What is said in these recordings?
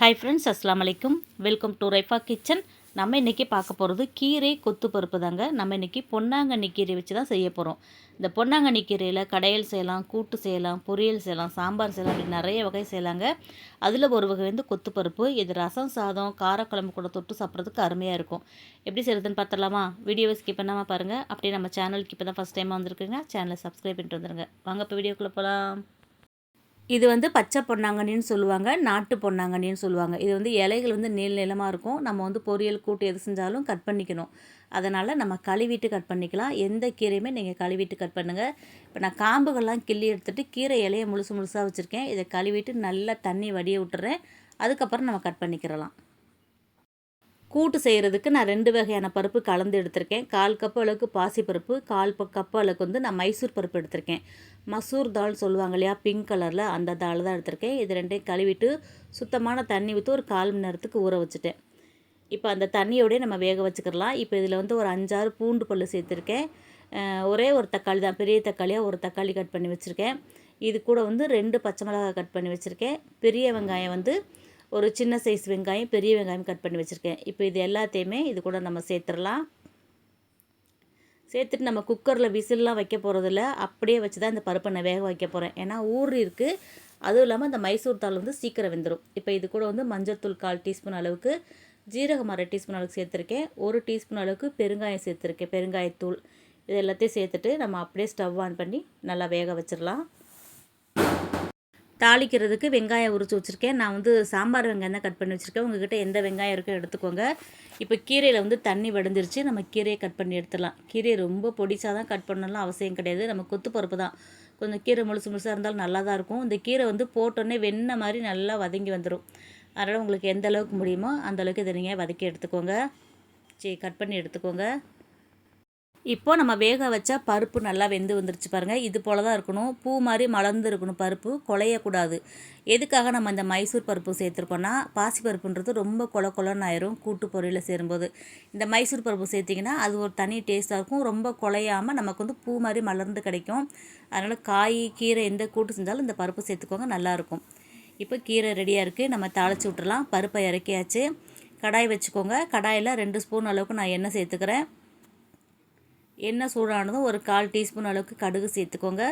Hi friends அஸ்லாம் வலைக்கும் welcome to Raifa kitchen நம்ம இன்றைக்கி பார்க்க போகிறது கீரை கொத்து பருப்பு தாங்க. நம்ம இன்றைக்கி பொன்னாங்கண்ணி கீரை வச்சு தான் செய்ய போகிறோம் இந்த பொன்னாங்கண்ணி கீரையில் கடையல் செய்யலாம் கூட்டு செய்யலாம் பொரியல் செய்யலாம் சாம்பார் செய்யலாம் அப்படி நிறைய வகை செய்யலாங்க. அதில் ஒரு வகை வந்து கொத்து பருப்பு. இது ரசம் சாதம் காரக்குழம்பு கூட தொட்டு சாப்பிட்றதுக்கு அருமையாக இருக்கும். எப்படி செய்கிறதுன்னு பார்த்துடலாமா? வீடியோவை ஸ்கிப் பண்ணாமல் பாருங்கள் அப்படியே நம்ம சேனலுக்கு இப்போ தான் ஃபஸ்ட் டைம் வந்திருக்குங்க. சேனலை சப்ஸ்கிரைப் பண்ணிட்டு வந்துருங்க. வாங்க இப்போ வீடியோக்குள்ளே போகலாம் இது வந்து பச்சை பொன்னாங்கண்ணின்னு சொல்லுவாங்க நாட்டு பொன்னாங்கண்ணின்னு சொல்லுவாங்க. இது வந்து இலைகள் வந்து நீள் நிலமாக இருக்கும். நம்ம வந்து பொரியல் கூட்டு எது செஞ்சாலும் கட் பண்ணிக்கணும். அதனால் நம்ம கழுவிட்டு கட் பண்ணிக்கலாம். எந்த கீரையுமே நீங்கள் கழுவிட்டு கட் பண்ணுங்கள் இப்போ நான் காம்புகள்லாம் கிள்ளி எடுத்துகிட்டு கீரை இலையை முழுசு முழுசாக வச்சுருக்கேன். இதை கழுவிட்டு நல்லா தண்ணி வடிய விட்டுறேன். அதுக்கப்புறம் நம்ம கட் பண்ணிக்கிறலாம். கூட்டு செய்கிறதுக்கு நான் ரெண்டு வகையான பருப்பு கலந்து எடுத்திருக்கேன். கால் கப்பு அளவுக்கு பாசிப்பருப்பு கால் கப்பு அளவுக்கு வந்து நான் மைசூர் பருப்பு எடுத்திருக்கேன். மசூர் தால் சொல்லுவாங்க இல்லையா பிங்க் கலரில் அந்த தால் தான் எடுத்திருக்கேன். இது ரெண்டையும் கழுவிட்டு சுத்தமான தண்ணி ஊற்றி ஒரு கால் மணி நேரத்துக்கு ஊற வச்சுட்டேன். இப்போ அந்த தண்ணியோடய நம்ம வேக வச்சுக்கிறலாம் இப்போ இதில் வந்து ஒரு அஞ்சாறு பூண்டு பல் சேர்த்துருக்கேன். ஒரே ஒரு தக்காளி தான் பெரிய தக்காளியாக ஒரு தக்காளி கட் பண்ணி வச்சுருக்கேன். இது கூட வந்து ரெண்டு பச்சை மிளகாய் கட் பண்ணி வச்சுருக்கேன். பெரிய வெங்காயம் வந்து ஒரு சின்ன சைஸ் வெங்காயம் பெரிய வெங்காயம் கட் பண்ணி வச்சுருக்கேன். இப்போ இது எல்லாத்தையுமே இது கூட நம்ம சேர்த்துடலாம். சேர்த்துட்டு நம்ம குக்கரில் விசில்லாம் வைக்க போகிறதில்ல அப்படியே வச்சு தான் இந்த பருப்பை நான் வேக வைக்க போகிறேன் ஏன்னா ஊர் இருக்குது அதுவும் இல்லாமல் இந்த மைசூர் தாள் வந்து சீக்கிரம் வெந்துடும் இப்போ இது கூட வந்து மஞ்சள் கால் டீஸ்பூன் அளவுக்கு ஜீரகம் அரை டீஸ்பூன் அளவுக்கு சேர்த்துருக்கேன். ஒரு டீஸ்பூன் அளவுக்கு பெருங்காயம் சேர்த்துருக்கேன். பெருங்காயத்தூள் இது எல்லாத்தையும் சேர்த்துட்டு நம்ம அப்படியே ஸ்டவ் ஆன் பண்ணி நல்லா வேக வச்சிடலாம். தாளிக்கிறதுக்கு வெங்காயம் உரிச்சு வச்சுருக்கேன். நான் வந்து சாம்பார் வெங்காயம் தான் கட் பண்ணி வச்சுருக்கேன். உங்ககிட்ட எந்த வெங்காயம் இருக்கோ எடுத்துக்கோங்க. இப்போ கீரையில் வந்து தண்ணி வடிஞ்சிருச்சு. நம்ம கீரையை கட் பண்ணி எடுத்துடலாம். கீரையை ரொம்ப பொடிசாக தான் கட் பண்ணலாம் அவசியம் கிடையாது. நம்ம கொத்து பருப்பு தான். கொஞ்சம் கீரை முழுசு முழுசாக இருந்தாலும் நல்லா தான் இருக்கும். இந்த கீரை வந்து போட்டோன்னே வெண்ணெய் மாதிரி நல்லா வதங்கி வந்துடும் அதனால் உங்களுக்கு எந்த அளவுக்கு முடியுமோ அந்த அளவுக்கு இதை நீங்கள் வதக்கி எடுத்துக்கோங்க. சரி கட் பண்ணி எடுத்துக்கோங்க. இப்போது நம்ம வேக வச்சா பருப்பு நல்லா வெந்து வந்துருச்சு பாருங்கள் இது போல் தான் இருக்கணும். பூ மாதிரி மலர்ந்து இருக்கணும் பருப்பு. குலையக்கூடாது எதுக்காக நம்ம இந்த மைசூர் பருப்பு சேர்த்துருக்கோன்னா பாசி பருப்புன்றது ரொம்ப கொல கொலன்னு ஆயிரும் கூட்டு பொரியலில் சேரும்போது. இந்த மைசூர் பருப்பு சேர்த்திங்கன்னா அது ஒரு தனி டேஸ்ட்டாக இருக்கும். ரொம்ப குலையாமல் நமக்கு வந்து பூ மாதிரி மலர்ந்து கிடைக்கும். அதனால் காய் கீரை எந்த கூட்டு செஞ்சாலும் இந்த பருப்பு சேர்த்துக்கோங்க நல்லாயிருக்கும் இப்போ கீரை ரெடியாக இருக்குது நம்ம தாளித்து விட்டுறலாம். பருப்பை இறக்கியாச்சு. கடாய் வச்சுக்கோங்க. கடாயில் ரெண்டு ஸ்பூன் அளவுக்கு நான் எண்ணெய் சேர்த்துக்கிறேன். எண்ணெய் சூடானதும் ஒரு கால் டீஸ்பூன் அளவுக்கு கடுகு சேர்த்துக்கோங்க.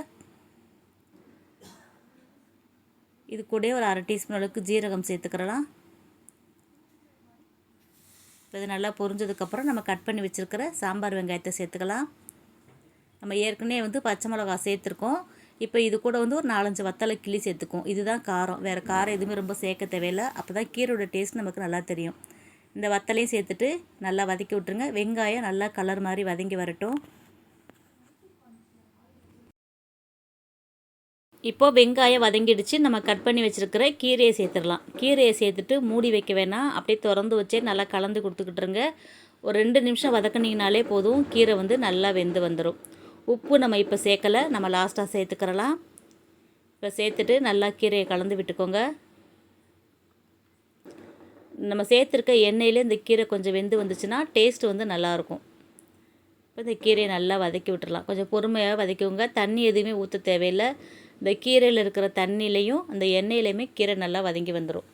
இது கூட ஒரு அரை டீஸ்பூன் அளவுக்கு ஜீரகம் சேர்த்துக்கிறலாம். இது நல்லா பொரிஞ்சதுக்கப்புறம் நம்ம கட் பண்ணி வச்சுருக்கிற சாம்பார் வெங்காயத்தை சேர்த்துக்கலாம். நம்ம ஏற்கனவே வந்து பச்சை மிளகா சேர்த்துருக்கோம். இப்போ இது கூட வந்து ஒரு நாலஞ்சு வத்தலை கிள்ளி சேர்த்துக்கும் இதுதான் காரம். வேறு காரம் எதுவுமே ரொம்ப சேர்க்க தேவையில்லை. அப்போ தான் கீரோட டேஸ்ட் நமக்கு நல்லா தெரியும். இந்த வத்தலையும் சேர்த்துட்டு நல்லா வதக்கி விட்ருங்க வெங்காயம் நல்லா கலர் மாதிரி வதங்கி வரட்டும். இப்போது வெங்காயம் வதங்கிடுச்சு. நம்ம கட் பண்ணி வச்சுருக்கிற கீரையை சேர்த்துடலாம். கீரையை சேர்த்துட்டு மூடி வைக்க வேணாம். அப்படியே திறந்து வச்சே நல்லா கலந்து கொடுத்துக்கிட்டுருங்க. ஒரு ரெண்டு நிமிஷம் வதக்கினீங்கனாலே போதும். கீரை வந்து நல்லா வெந்து வந்துடும் உப்பு நம்ம இப்போ சேர்க்கலை. நம்ம லாஸ்ட்டாக சேர்த்துக்கிறலாம். இப்போ சேர்த்துட்டு நல்லா கீரையை கலந்து விட்டுக்கோங்க. நம்ம சேர்த்துருக்க எண்ணெயிலே இந்த கீரை கொஞ்சம் வெந்து வந்துச்சுன்னா டேஸ்ட் வந்து நல்லாயிருக்கும். இப்போ இந்த கீரையை நல்லா வதக்கி விட்டுடலாம் கொஞ்சம் பொறுமையாக வதக்கிவங்க தண்ணி எதுவுமே ஊற்ற தேவையில்லை. இந்த கீரையில் இருக்கிற தண்ணியிலையும் அந்த எண்ணெயிலையுமே கீரை நல்லா வதங்கி வந்துடும்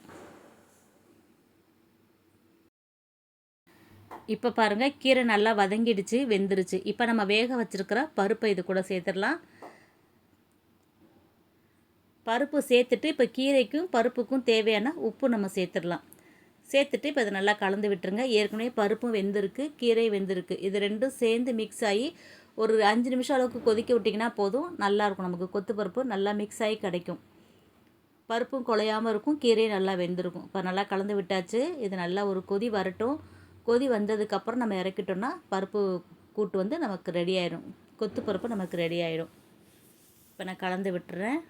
இப்போ பாருங்கள் கீரை நல்லா வதங்கிடுச்சு வெந்துருச்சு. இப்போ நம்ம வேக வச்சுருக்கிற பருப்பை இது கூட சேர்த்துடலாம். பருப்பு சேர்த்துட்டு இப்போ கீரைக்கும் பருப்புக்கும் தேவையான உப்பு நம்ம சேர்த்துடலாம். சேர்த்துட்டு இப்போ அதை நல்லா கலந்து விட்டுருங்க. ஏற்கனவே பருப்பும் வெந்திருக்கு கீரை வெந்திருக்கு. இது ரெண்டும் சேர்ந்து மிக்ஸ் ஆகி ஒரு அஞ்சு நிமிஷம் அளவுக்கு கொதிக்க விட்டிங்கன்னா போதும். நல்லாயிருக்கும் நமக்கு. கொத்து பருப்பு நல்லா மிக்ஸ் ஆகி கிடைக்கும். பருப்பும் குலையாமல் இருக்கும் கீரையும் நல்லா வெந்திருக்கும். இப்போ நல்லா கலந்து விட்டாச்சு. இது நல்லா ஒரு கொதி வரட்டும். கொதி வந்ததுக்கப்புறம் நம்ம இறக்கிட்டோம்னா பருப்பு கூட்டு வந்து நமக்கு ரெடி ஆயிடும் கொத்து பருப்பு நமக்கு ரெடி ஆகிடும் இப்போ நான் கலந்து விட்டுறேன்.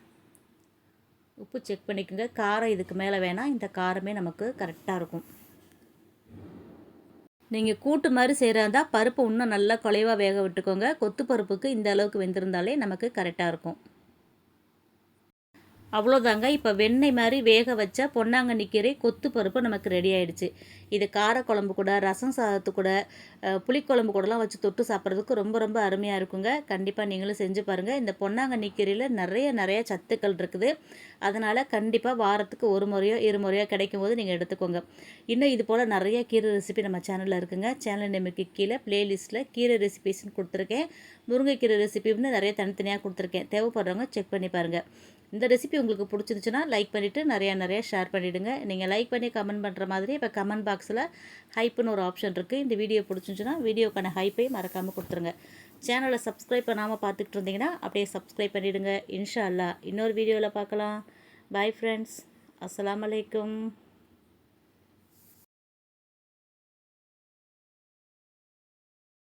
உப்பு செக் பண்ணிக்கோங்க. காரம் இதுக்கு மேலே வேணால் இந்த காரமே நமக்கு கரெக்டாக இருக்கும். நீங்கள் கூட்டு மாதிரி செய்கிறதா பருப்பு இன்னும் நல்லா குலைவாக வேக விட்டுக்கோங்க. கொத்து பருப்புக்கு இந்த அளவுக்கு வெந்திருந்தாலே நமக்கு கரெக்டாக இருக்கும். அவ்வளோதாங்க இப்போ வெண்ணெய் மாதிரி வேக வச்ச பொன்னாங்கண்ணி கீரை கொத்து பருப்பு நமக்கு ரெடி ஆயிடுச்சு. இது காரக்குழம்பு கூட ரசம் சாதத்து கூட புளிக்குழம்பு கூடலாம் வச்சு தொட்டு சாப்பிட்றதுக்கு ரொம்ப ரொம்ப அருமையாக இருக்குங்க. கண்டிப்பாக நீங்களும் செஞ்சு பாருங்கள் இந்த பொன்னாங்கண்ணி கீரையில் நிறைய நிறைய சத்துக்கள் இருக்குது. அதனால் கண்டிப்பாக வாரத்துக்கு ஒரு முறையோ இரு முறையோ கிடைக்கும் போது நீங்கள் எடுத்துக்கோங்க. இன்னும் இது போல் நிறைய கீரை ரெசிபி நம்ம சேனலில் இருக்குங்க. சேனல் நேமுக்கு கீழே பிளேலிஸ்ட்டில் கீரை ரெசிபிஸ்னு கொடுத்துருக்கேன். முருங்கைக்கீரை ரெசிபின்னு நிறைய தனித்தனியாக கொடுத்துருக்கேன். தேவைப்படுறவங்க செக் பண்ணி பாருங்கள் இந்த ரெசிபி உங்களுக்கு பிடிச்சிருந்துச்சுன்னா லைக் பண்ணிவிட்டு நிறையா நிறைய ஷேர் பண்ணிவிடுங்க நீங்கள் லைக் பண்ணி கமெண்ட் பண்ணுற மாதிரி இப்போ கமெண்ட் பாக்ஸில் ஹைப்புன்னு ஒரு ஆப்ஷன் இருக்குது இந்த வீடியோ பிடிச்சிருந்துச்சுன்னா வீடியோக்கான ஹைப்பை மறக்காமல் கொடுத்துருங்க. சேனலை சப்ஸ்கிரைப் பண்ணாமல் பார்த்துக்கிட்டு இருந்தீங்கன்னா அப்படியே சப்ஸ்கிரைப் பண்ணிவிடுங்க இன்ஷா அல்லாஹ். இன்னொரு வீடியோவில் பார்க்கலாம். பாய் ஃப்ரெண்ட்ஸ் அஸ்லாம் அலைக்கும்